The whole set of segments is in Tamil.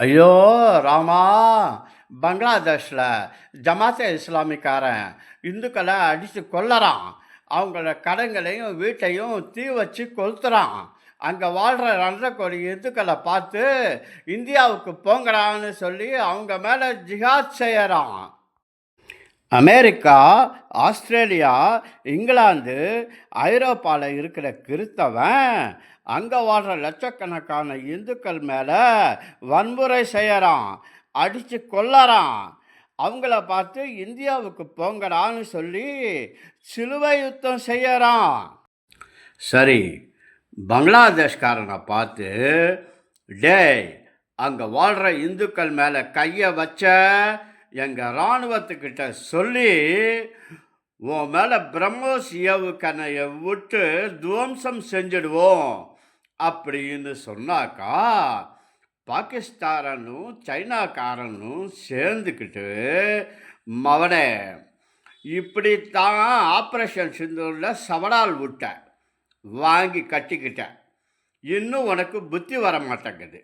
ஐயோ ராமா பங்களாதேஷில் ஜமாத்தே இஸ்லாமிக்காரன் இந்துக்களை அடித்து கொல்லறான். அவங்கள கடங்களையும் வீட்டையும் தீ வச்சு கொளுத்துறான். அங்கே வாழ்கிற ரெண்டரை கோடி இந்துக்களை பார்த்து இந்தியாவுக்கு போங்கடான்னு சொல்லி அவங்க மேலே ஜிஹாத் செய்கிறான் அமெரிக்கா ஆஸ்திரேலியா இங்கிலாந்து ஐரோப்பாவில் இருக்கிற கிறிஸ்தவன் அங்கே வாழ்கிற லட்சக்கணக்கான இந்துக்கள் மேலே வன்முறை செய்கிறான் அடித்து கொல்லறான். அவங்கள பார்த்து இந்தியாவுக்கு போங்கடான்னு சொல்லி சிலுவை யுத்தம் செய்யறான். சரி பங்களாதேஷ்காரனை பார்த்து டேய் அங்கே வாழ்கிற இந்துக்கள் மேலே கையை வச்ச எங்கள் இராணுவத்துக்கிட்ட சொல்லி உன் மேலே பிரம்மோஸ் ஏவுகணையை விட்டு துவம்சம் செஞ்சிடுவோம். அப்படின்னு சொன்னாக்கா பாகிஸ்தாரனும் சைனாக்காரனும் சேர்ந்துக்கிட்டு மவனே இப்படித்தான் ஆப்ரேஷன் சிந்தூரில் சவடால் விட்டேன் வாங்கி கட்டிக்கிட்டேன் இன்னும் உனக்கு புத்தி வர மாட்டேங்குது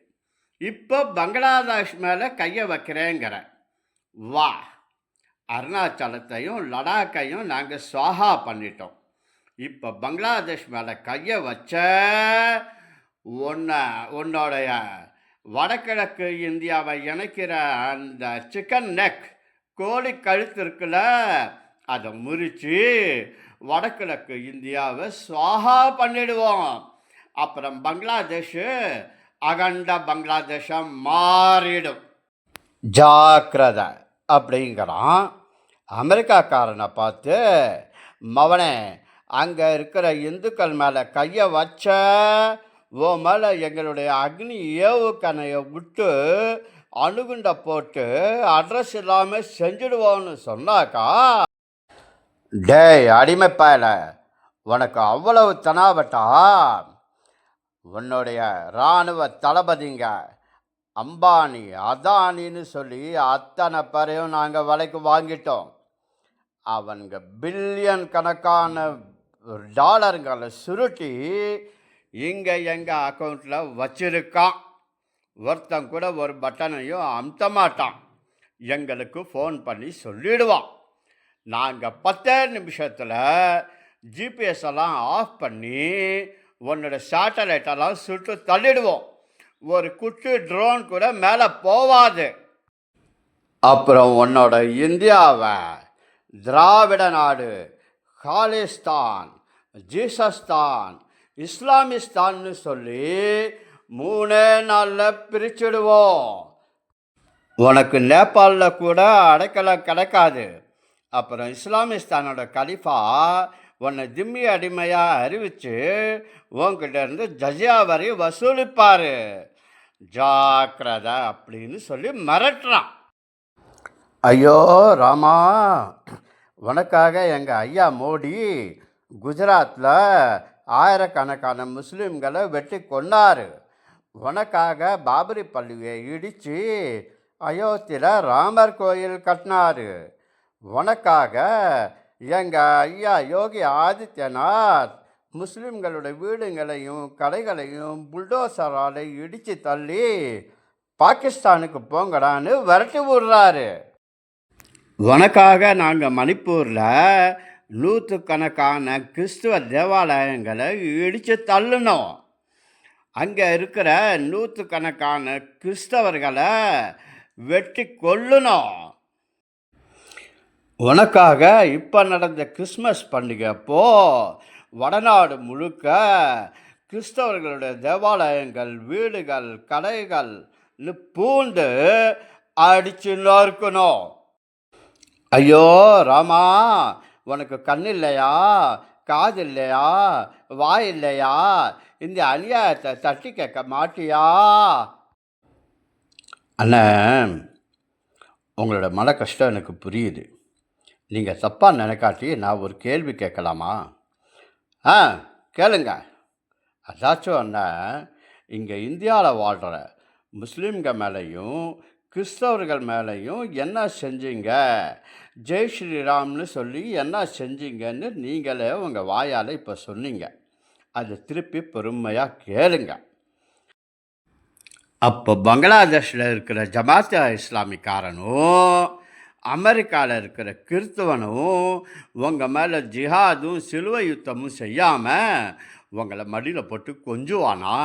இப்போ பங்களாதேஷ் மேலே கையை வைக்கிறேங்கிற. வா அருணாச்சலத்தையும் லடாக்கையும் நாங்கள் சுவாகா பண்ணிட்டோம். இப்போ பங்களாதேஷ் மேலே கையை வச்ச ஒன்று உன்னோடைய வடகிழக்கு இந்தியாவை இணைக்கிற அந்த சிக்கன் நெக் கோழி கழுத்து இருக்குல்ல அதை முறித்து வடகிழக்கு இந்தியாவை சுவாகா பண்ணிடுவோம். அப்புறம் பங்களாதேஷ் அகண்ட பங்களாதேஷம் மாறிடும். ஜாக்கிரதை அப்படிங்கிறான். அமெரிக்காக்காரனை பார்த்து மவனே அங்கே இருக்கிற இந்துக்கள் மேலே கையை வச்ச ஓ மேலே எங்களுடைய அக்னி ஏவுக்கணையை விட்டு அணுகுண்டை போட்டு அட்ரஸ் இல்லாமல் செஞ்சுடுவோன்னு சொன்னாக்கா? டேய் அடிமைப்பாயில் உனக்கு அவ்வளவு தனாவட்டா? உன்னுடைய இராணுவ தளபதிங்க அம்பானி அதானின்னு சொல்லி அத்தனை பேரையும் நாங்கள் விலைக்கு வாங்கிட்டோம். அவனுங்க பில்லியன் கணக்கான டாலருங்களை சுருட்டி இங்கே எங்கள் அக்கௌண்ட்டில் வச்சிருக்கான். ஒருத்தன் கூட ஒரு பட்டனையும் அமுத்த மாட்டான். எங்களுக்கு ஃபோன் பண்ணி சொல்லிடுவான். நாங்கள் பத்தே நிமிஷத்தில் ஜிபிஎஸ் எல்லாம் ஆஃப் பண்ணி உன்னோட சேட்டலைட்டெல்லாம் சுட்டு தள்ளிடுவோம். ஒரு குட்டு ட்ரோன் கூட மேலே போவாது. அப்புறம் உன்னோட இந்தியாவை திராவிட நாடு காலிஸ்தான் ஜீசஸ்தான் இஸ்லாமிஸ்தான்னு சொல்லி மூணே நாளில் பிரிச்சுடுவோம். உனக்கு நேபாளில் கூட அடைக்கலம் கிடைக்காது. அப்புறம் இஸ்லாமிஸ்தானோட கலிஃபா உன்னை திம்மி அடிமையாக அறிவித்து உன்கிட்ட இருந்து ஜஜியா வரி வசூலிப்பார். ஜாக்கிரதா அப்படின்னு சொல்லி மிரட்டுறான். ஐயோ ராமா உனக்காக எங்கள் ஐயா மோடி குஜராத்தில் ஆயிரக்கணக்கான முஸ்லீம்களை வெட்டி கொண்டார் உனக்காக பாபரி பள்ளியை இடித்து அயோத்தியில் ராமர் கோயில் கட்டினாரு. உனக்காக எங்கள் ஐயா யோகி ஆதித்யநாத் முஸ்லீம்களோட வீடுங்களையும் கடைகளையும் புல்டோசரால் இடித்து தள்ளி பாகிஸ்தானுக்கு போங்கடான்னு விரட்டி விடுறாரு. உனக்காக நாங்கள் மணிப்பூரில் நூற்றுக்கணக்கான கிறிஸ்துவ தேவாலயங்களை இடித்து தள்ளினோம். அங்கே இருக்கிற நூற்றுக்கணக்கான கிறிஸ்தவர்களை வெட்டி கொள்ளணும் உனக்காக இப்போ நடந்த கிறிஸ்மஸ் பண்டிகைப்போ வடநாடு முழுக்க கிறிஸ்தவர்களுடைய தேவாலயங்கள் வீடுகள் கடைகள் பூண்டு அடிச்சு நொறுக்கணும் ஐயோ ராமா உனக்கு கண் இல்லையா காது இல்லையா வாய் இல்லையா இந்த அநியாயத்தை தட்டி கேட்க மாட்டியா? அண்ணன் உங்களோட மன கஷ்டம் எனக்கு புரியுது. நீங்கள் தப்பாக நினைக்காட்டி நான் ஒரு கேள்வி கேட்கலாமா? ஆ கேளுங்க. அதாச்சும் அண்ணன் இங்கே இந்தியாவில் வாழ்கிற முஸ்லீம்க மேலேயும் கிறிஸ்தவர்கள் மேலேயும் என்ன செஞ்சீங்க? ஜெய் ஸ்ரீராம்னு சொல்லி என்ன செஞ்சீங்கன்னு நீங்களே உங்கள் வாயால் இப்போ சொன்னீங்க. அதை திருப்பி பொறுமையாக கேளுங்க. அப்போ பங்களாதேஷில் இருக்கிற ஜமாத்தியா இஸ்லாமிக்காரனும் அமெரிக்காவில் இருக்கிற கிறிஸ்தவனும் உங்கள் மேலே ஜிஹாதும் சிலுவை யுத்தமும் செய்யாமல் உங்களை மடியில் போட்டு கொஞ்சுவானா?